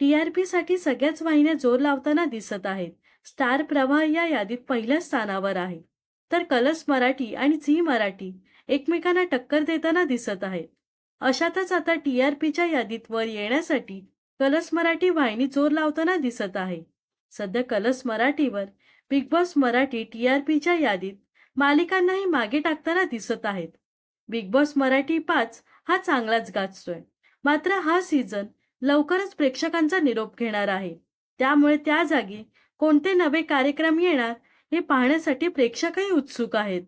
T R पीसाठी सगळ्याच वाहिन्या जोर लावताना दिसत आहेत. स्टार प्रवाह या यादीत पहिल्या स्थानावर आहे. तर कलर्स मराठी आणि झी मराठी एकमेकांना टक्कर देताना दिसत आहेत. अशातच आता टी-आर-पीच्या यादीत वर येण्यासाठी कलर्स मराठी वाहिनी जोर लावताना दिसत आहे. सध्या कलर्स मराठीवर बिग बॉस मराठी टी-आर-पीच्या यादीत मालिकांनाही मागे टाकताना दिसत आहेत. बिग बॉस मराठी पाच हा चांगलाच गाजतोय. मात्र हा सीझन लवकरच प्रेक्षकांचा निरोप घेणार आहे. त्यामुळे त्या जागी कोणते नवे कार्यक्रम येणार हे पाहण्यासाठी प्रेक्षकही उत्सुक आहेत.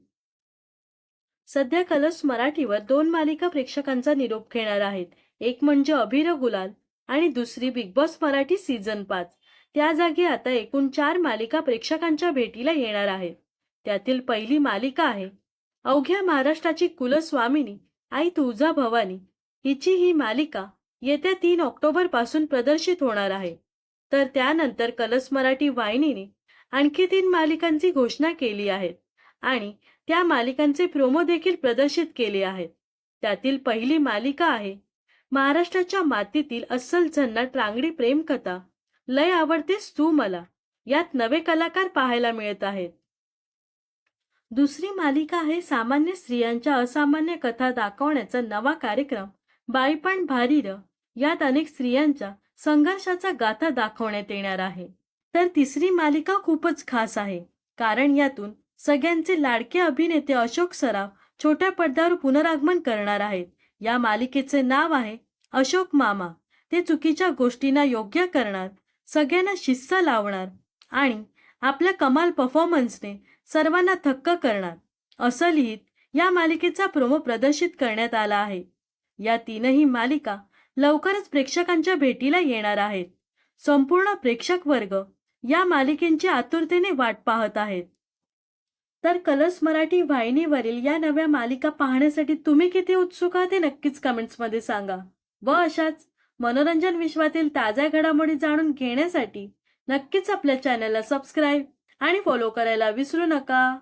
सध्या कलर्स मराठीवर दोन मालिका प्रेक्षकांचा निरोप घेणार आहेत. एक म्हणजे अभिर गुलाल आणि दुसरी बिग बॉस मराठी सीझन पाच. त्या जागी आता एकूण चार मालिका प्रेक्षकांच्या भेटीला येणार आहेत. त्यातील पहिली मालिका आहे अवघ्या महाराष्ट्राची कुलस्वामिनी आई तुळजा भवानी हिची ही मालिका येत्या तीन ऑक्टोबरपासून प्रदर्शित होणार आहे. तर त्यानंतर कलस मराठी वाहिनीने आणखी तीन मालिकांची घोषणा केली आहे आणि त्या मालिकांचे प्रोमो देखील प्रदर्शित केले आहेत. त्यातील पहिली मालिका आहे महाराष्ट्राच्या मातीतील अस्सल झन्नाट रांगडी प्रेमकथा लय आवडतेस तू मला. यात नवे कलाकार पाहायला मिळत आहेत. दुसरी मालिका आहे सामान्य स्त्रियांच्या असामान्य कथा दाखवण्याचा नवा कार्यक्रम बाईपण भारी र. यात अनेक स्त्रियांच्या संघर्षाचा गाथा दाखवण्यात येणार आहे. तर तिसरी मालिका खूपच खास आहे. कारण यातून सगळ्यांचे लाडके अभिनेते अशोक सराफ छोट्या पडद्यावर पुनरागमन करणार आहेत. या मालिकेचे नाव आहे अशोक मामा. ते चुकीच्या गोष्टींना योग्य करणार, सगळ्यांना शिस्त लावणार आणि आपल्या कमाल परफॉर्मन्सने सर्वांना थक्क करणार, असं लिहित या मालिकेचा प्रोमो प्रदर्शित करण्यात आला आहे. या तीनही मालिका लवकरच प्रेक्षकांच्या भेटीला येणार आहेत. संपूर्ण प्रेक्षक वर्ग या मालिकेंची आतुरतेने वाट पाहत आहेत. तर कलर्स मराठी वाहिनीवरील या नव्या मालिका पाहण्यासाठी तुम्ही किती उत्सुक आहात ते नक्कीच कमेंट्समध्ये सांगा. व अशाच मनोरंजन विश्वातील ताज्या घडामोडी जाणून घेण्यासाठी नक्कीच आपल्या चॅनलला सबस्क्राईब आणि फॉलो करायला विसरू नका.